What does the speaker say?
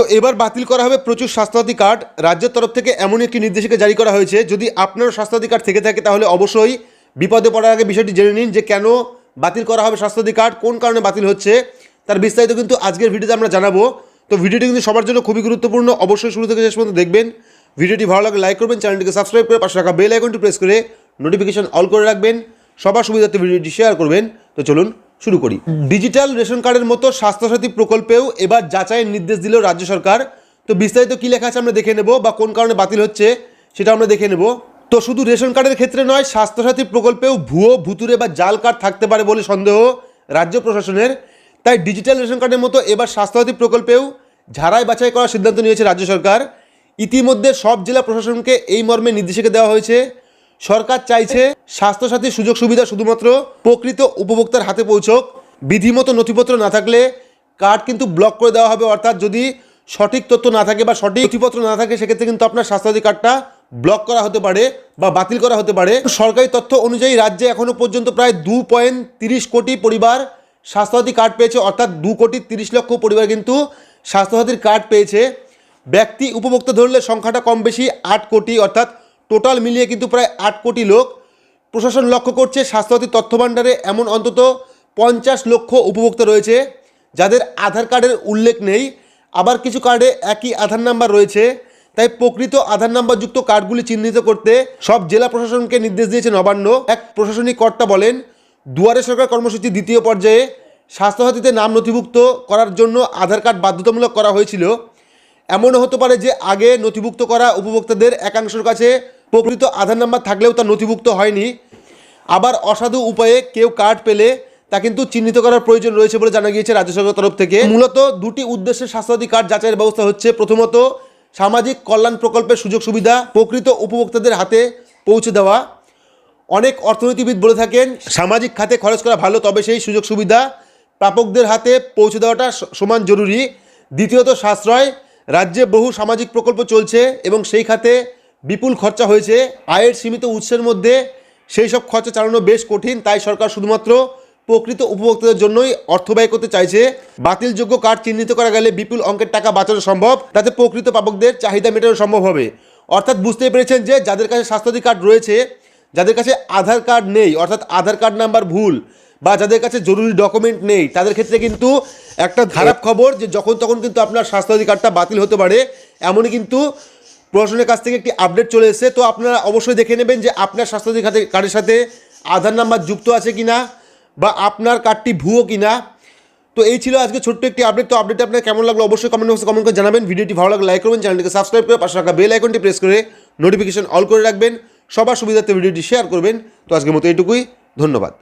তো এবার বাতিল করা হবে প্রচুর স্বাস্থ্যসাথী কার্ড। রাজ্যের তরফ থেকে এমন একটি নির্দেশিকা জারি করা হয়েছে। যদি আপনার স্বাস্থ্যসাথী কার্ড থেকে থাকে, তাহলে অবশ্যই বিপদে পড়ার আগে বিষয়টি জেনে নিন যে কেন বাতিল করা হবে স্বাস্থ্যসাথী কার্ড, কোন কারণে বাতিল হচ্ছে। তার বিস্তারিত কিন্তু আজকের ভিডিওতে আমরা জানাব। তো ভিডিওটি কিন্তু সবার জন্য খুবই গুরুত্বপূর্ণ। অবশ্যই শুরু থেকে শেষ পর্যন্ত দেখবেন। ভিডিওটি ভালো লাগলে লাইক করবেন, চ্যানেলটিকে সাবস্ক্রাইব করে পাশে রাখা বেল আইকনটি প্রেস করে নোটিফিকেশন অল করে রাখবেন। সবার সুবিধার্থে ভিডিওটি শেয়ার করবেন। তো চলুন শুরু করি। ডিজিটাল রেশন কার্ডের মতো স্বাস্থ্যসাথী প্রকল্পেও এবার যাচাইয়ের নির্দেশ দিল রাজ্য সরকার। তো বিস্তারিত কী লেখা আছে আমরা দেখে নেব বা কোন কারণে বাতিল হচ্ছে সেটা আমরা দেখে নেব। তো শুধু রেশন কার্ডের ক্ষেত্রে নয়, স্বাস্থ্যসাথী প্রকল্পেও ভুয়ো ভুতুরে বা জাল কার্ড থাকতে পারে বলে সন্দেহ রাজ্য প্রশাসনের। তাই ডিজিটাল রেশন কার্ডের মতো এবার স্বাস্থ্যসাথী প্রকল্পেও ঝাড়াই বাছাই করার সিদ্ধান্ত নিয়েছে রাজ্য সরকার। ইতিমধ্যে সব জেলা প্রশাসনকে এই মর্মে নির্দেশিকা দেওয়া হয়েছে। সরকার চাইছে স্বাস্থ্যসাথীর সুযোগ সুবিধা শুধুমাত্র প্রকৃত উপভোক্তার হাতে পৌঁছক। বিধিমতো নথিপত্র না থাকলে কার্ড কিন্তু ব্লক করে দেওয়া হবে। অর্থাৎ যদি সঠিক তথ্য না থাকে বা সঠিক নথিপত্র না থাকে, সেক্ষেত্রে কিন্তু আপনার স্বাস্থ্যসাথী কার্ডটা ব্লক করা হতে পারে বা বাতিল করা হতে পারে। সরকারি তথ্য অনুযায়ী রাজ্যে এখনও পর্যন্ত প্রায় দু পয়েন্ট তিরিশ কোটি পরিবার স্বাস্থ্যসাথী কার্ড পেয়েছে। অর্থাৎ দু কোটি তিরিশ লক্ষ পরিবার কিন্তু স্বাস্থ্যসাথীর কার্ড পেয়েছে। ব্যক্তি উপভোক্তা ধরলে সংখ্যাটা কম বেশি আট কোটি, অর্থাৎ টোটাল মিলিয়ে কিন্তু প্রায় আট কোটি লোক। প্রশাসন লক্ষ্য করছে স্বাস্থ্যসাথী তথ্য ভাণ্ডারে এমন অন্তত পঞ্চাশ লক্ষ উপভোক্তা রয়েছে, যাদের আধার কার্ডের উল্লেখ নেই। আবার কিছু কার্ডে একই আধার নাম্বার রয়েছে। তাই প্রকৃত আধার নাম্বারযুক্ত কার্ডগুলি চিহ্নিত করতে সব জেলা প্রশাসনকে নির্দেশ দিয়েছে নবান্ন। এক প্রশাসনিক কর্তা বলেন, দুয়ারে সরকার কর্মসূচি দ্বিতীয় পর্যায়ে স্বাস্থ্যসাথীতে নাম নথিভুক্ত করার জন্য আধার কার্ড বাধ্যতামূলক করা হয়েছিল। এমনও হতে পারে যে আগে নথিভুক্ত করা উপভোক্তাদের একাংশের কাছে প্রকৃত আধার নাম্বার থাকলেও তা নথিভুক্ত হয়নি। আবার অসাধু উপায়ে কেউ কার্ড পেলে তা কিন্তু চিহ্নিত করার প্রয়োজন রয়েছে বলে জানা গিয়েছে রাজ্য সরকারের তরফ থেকে। মূলত দুটি উদ্দেশ্যে স্বাস্থ্যসাথী কার্ড যাচাইয়ের ব্যবস্থা হচ্ছে। প্রথমত, সামাজিক কল্যাণ প্রকল্পের সুযোগ সুবিধা প্রকৃত উপভোক্তাদের হাতে পৌঁছে দেওয়া। অনেক অর্থনীতিবিদ বলে থাকেন, সামাজিক খাতে খরচ করা ভালো, তবে সেই সুযোগ সুবিধা প্রাপকদের হাতে পৌঁছে দেওয়াটা সমান জরুরি। দ্বিতীয়ত, সাশ্রয়। রাজ্যে বহু সামাজিক প্রকল্প চলছে এবং সেই খাতে বিপুল খরচা হয়েছে। আয়ের সীমিত উৎসের মধ্যে সেই সব খরচা চালানো বেশ কঠিন, তাই সরকার শুধুমাত্র প্রকৃত উপভোক্তাদের জন্যই অর্থ ব্যয় করতে চাইছে। বাতিলযোগ্য কার্ড চিহ্নিত করা গেলে বিপুল অঙ্কের টাকা বাঁচানো সম্ভব, তাতে প্রকৃত প্রাপকদের চাহিদা মেটানো সম্ভব হবে। অর্থাৎ বুঝতেই পেরেছেন যে, যাদের কাছে স্বাস্থ্যসাথী কার্ড রয়েছে, যাদের কাছে আধার কার্ড নেই, অর্থাৎ আধার কার্ড নাম্বার ভুল বা যাদের কাছে জরুরি ডকুমেন্ট নেই, তাদের ক্ষেত্রে কিন্তু একটা খারাপ খবর যে, যখন তখন কিন্তু আপনার স্বাস্থ্যসাথী কার্ডটা বাতিল হতে পারে। এমনই কিন্তু প্রশাসনের কাছ থেকে একটি আপডেট চলে এসেছে। তো আপনারা অবশ্যই দেখে নেবেন যে আপনার স্বাস্থ্যসাথী খাতে কার্ডের সাথে আধার নাম্বার যুক্ত আছে কি না বা আপনার কার্ডটি ভুয়ো কি না তো এই ছিল আজকে ছোট্ট একটি আপডেট তো আপডেট আপনার কেমন লাগল অবশ্যই কমেন্ট বক্সে কমেন্ট করে জানাবেন। ভিডিওটি ভালো লাগলে লাইক করবেন, চ্যানেলটিকে সাবস্ক্রাইব করে পাশে রাখা বেল আইকনটি প্রেস করে নোটিফিকেশন অল করে রাখবেন। সবার সুবিধার্থে ভিডিওটি শেয়ার করবেন। তো আজকের মতো এইটুকুই। ধন্যবাদ।